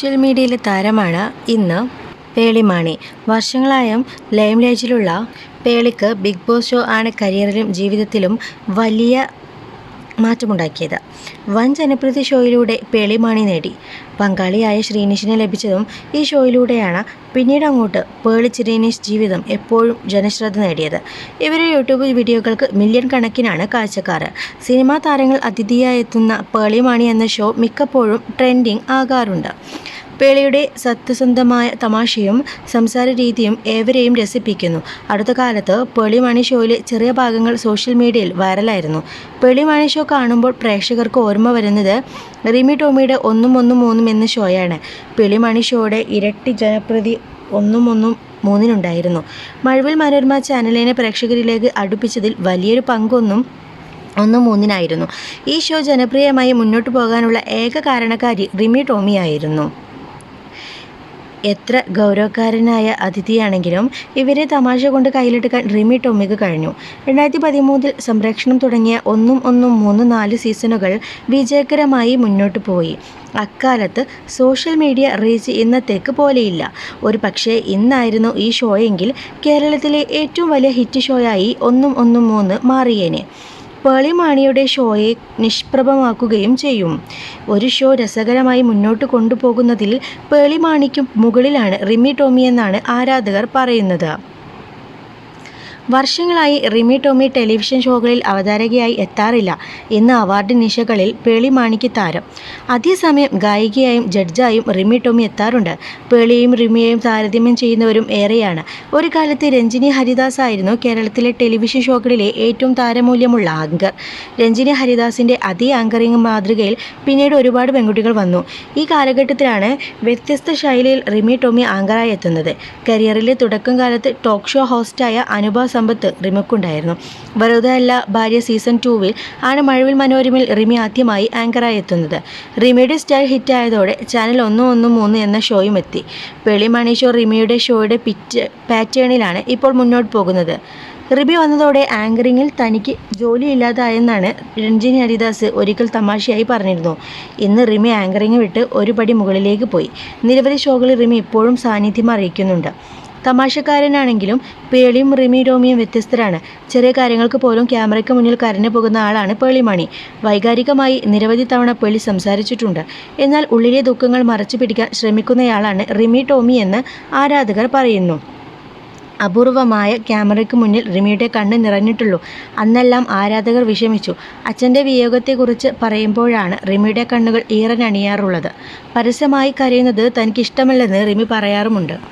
Social മീഡിയയിലെ താരമാണ് ഇന്ന് പേളിമാണി. വർഷങ്ങളായും ലൈം ലേജിലുള്ള പേളിക്ക് ബിഗ് ബോസ് ഷോ ആണ് കരിയറിലും ജീവിതത്തിലും വലിയ മാറ്റമുണ്ടാക്കിയത്. വൻ ജനപ്രീതി ഷോയിലൂടെ പേളിമാണി നേടി. പങ്കാളിയായ ശ്രീനിഷിനെ ലഭിച്ചതും ഈ ഷോയിലൂടെയാണ് പിന്നീട് അങ്ങോട്ട് പേളി ശ്രീനിഷ് ജീവിതം എപ്പോഴും ജനശ്രദ്ധ നേടിയത്. ഇവരുടെ യൂട്യൂബ് വീഡിയോകൾക്ക് മില്യൺ കണക്കിനാണ് കാഴ്ചക്കാർ സിനിമാ താരങ്ങൾ അതിഥിയായി എത്തുന്ന പേളിമാണി എന്ന ഷോ മിക്കപ്പോഴും ട്രെൻഡിങ് ആകാറുണ്ട്. പേളിയുടെ സത്യസന്ധമായ തമാശയും സംസാര രീതിയും ഏവരെയും രസിപ്പിക്കുന്നു. അടുത്ത കാലത്ത് പേളിമണി ഷോയിലെ ചെറിയ ഭാഗങ്ങൾ സോഷ്യൽ മീഡിയയിൽ വൈറലായിരുന്നു. പേളിമണി ഷോ കാണുമ്പോൾ പ്രേക്ഷകർക്ക് ഓർമ്മ വരുന്നത് റിമി ടോമിയുടെ ഒന്നും ഒന്നും മൂന്നും എന്ന ഷോയാണ്. പേളിമണി ഷോയുടെ ഇരട്ടി ജനപ്രതി ഒന്നും ഒന്നും മൂന്നിനുണ്ടായിരുന്നു. മഴവിൽ മനോരമ ചാനലിനെ പ്രേക്ഷകരിലേക്ക് അടുപ്പിച്ചതിൽ വലിയൊരു പങ്കൊന്നും ഒന്ന് മൂന്നിനായിരുന്നു. ഈ ഷോ ജനപ്രിയമായി മുന്നോട്ട് പോകാനുള്ള ഏക കാരണക്കാരി റിമി ടോമിയായിരുന്നു എത്ര ഗൗരവക്കാരനായ അതിഥിയാണെങ്കിലും ഇവരെ തമാശ കൊണ്ട് കയ്യിലെടുക്കാൻ റിമി ടോമിക്ക് കഴിഞ്ഞു. രണ്ടായിരത്തി പതിമൂന്നിൽ സംരക്ഷണം തുടങ്ങിയ ഒന്നും ഒന്നും മൂന്ന് നാല് സീസണുകൾ വിജയകരമായി മുന്നോട്ട് പോയി. അക്കാലത്ത് സോഷ്യൽ മീഡിയ റീച്ച് ഇന്നത്തേക്ക് പോലെയില്ല. ഒരു പക്ഷേ ഇന്നായിരുന്നു ഈ ഷോയെങ്കിൽ കേരളത്തിലെ ഏറ്റവും വലിയ ഹിറ്റ് ഷോയായി ഒന്നും ഒന്നും മൂന്ന് മാറിയേനെ. പേളിമാണിയുടെ ഷോയെ നിഷ്പ്രഭമാക്കുകയും ചെയ്യും. ഒരു ഷോ രസകരമായി മുന്നോട്ട് കൊണ്ടുപോകുന്നതിൽ പേളിമാണിക്കും മുകളിലാണ് റിമി ടോമി എന്നാണ് ആരാധകർ പറയുന്നത്. വർഷങ്ങളായി റിമി ടോമി ടെലിവിഷൻ ഷോകളിൽ അവതാരകയായി എത്താറില്ല ഇന്ന് അവാർഡ് നിശകളിൽ പേളിമാണിക്ക് താരം. അതേസമയം ഗായികയായും ജഡ്ജായും റിമി ടോമി എത്താറുണ്ട്. പേളിയെയും റിമിയെയും താരതമ്യം ചെയ്യുന്നവരും ഏറെയാണ്. ഒരു കാലത്ത് രഞ്ജിനി ഹരിദാസ് ആയിരുന്നു കേരളത്തിലെ ടെലിവിഷൻ ഷോകളിലെ ഏറ്റവും താരമൂല്യമുള്ള ആങ്കർ. രഞ്ജിനി ഹരിദാസിന്റെ അതേ ആങ്കറിംഗ് മാതൃകയിൽ പിന്നീട് ഒരുപാട് പെൺകുട്ടികൾ വന്നു. ഈ കാലഘട്ടത്തിലാണ് വ്യത്യസ്ത ശൈലിയിൽ റിമി ടോമി ആങ്കറായി എത്തുന്നത്. കരിയറിലെ തുടക്കം കാലത്ത് ടോക്ക് ഷോ ഹോസ്റ്റായ അനുഭവ സമ്പത്ത് റിമക്കുണ്ടായിരുന്നു വെറുതെ അല്ല ഭാര്യ സീസൺ ടൂവിൽ ആണ് മഴവിൽ മനോരമയിൽ റിമി ആദ്യമായി ആങ്കറായി എത്തുന്നത്. റിമിയുടെ സ്റ്റൈൽ ഹിറ്റ് ഹിറ്റായതോടെ ചാനൽ ഒന്ന് ഒന്നും മൂന്ന് എന്ന ഷോയും എത്തി. വെളിമണി ഷോ റിമിയുടെ ഷോയുടെ പിറ്റ് പാറ്റേണിലാണ് ഇപ്പോൾ മുന്നോട്ട് പോകുന്നത്. റിബി വന്നതോടെ ആങ്കറിങ്ങിൽ തനിക്ക് ജോലിയില്ലാതായെന്നാണ് രഞ്ജിനി ഹരിദാസ് ഒരിക്കൽ തമാശയായി പറഞ്ഞിരുന്നു. ഇന്ന് റിമി ആങ്കറിങ് വിട്ട് ഒരു പടി മുകളിലേക്ക് പോയി. നിരവധി ഷോകളിൽ റിമി ഇപ്പോഴും സാന്നിധ്യം അറിയിക്കുന്നുണ്ട്. തമാശക്കാരനാണെങ്കിലും പേളിയും റിമി ടോമിയും വ്യത്യസ്തരാണ്. ചെറിയ കാര്യങ്ങൾക്ക് പോലും ക്യാമറയ്ക്ക് മുന്നിൽ കരഞ്ഞു പോകുന്ന ആളാണ് പേളിമണി. വൈകാരികമായി നിരവധി തവണ പേളി സംസാരിച്ചിട്ടുണ്ട്. എന്നാൽ ഉള്ളിലെ ദുഃഖങ്ങൾ മറച്ചു പിടിക്കാൻ ശ്രമിക്കുന്നയാളാണ് റിമി ടോമി എന്ന് ആരാധകർ പറയുന്നു. അപൂർവമായ ക്യാമറയ്ക്ക് മുന്നിൽ റിമിയുടെ കണ്ണ് നിറഞ്ഞിട്ടുള്ളൂ. അന്നെല്ലാം ആരാധകർ വിഷമിച്ചു. അച്ഛന്റെ വിയോഗത്തെക്കുറിച്ച് പറയുമ്പോഴാണ് റിമിയുടെ കണ്ണുകൾ ഈറനണിയാറുള്ളത് പരസ്യമായി കരയുന്നത് തനിക്കിഷ്ടമല്ലെന്ന് റിമി പറയാറുമുണ്ട്.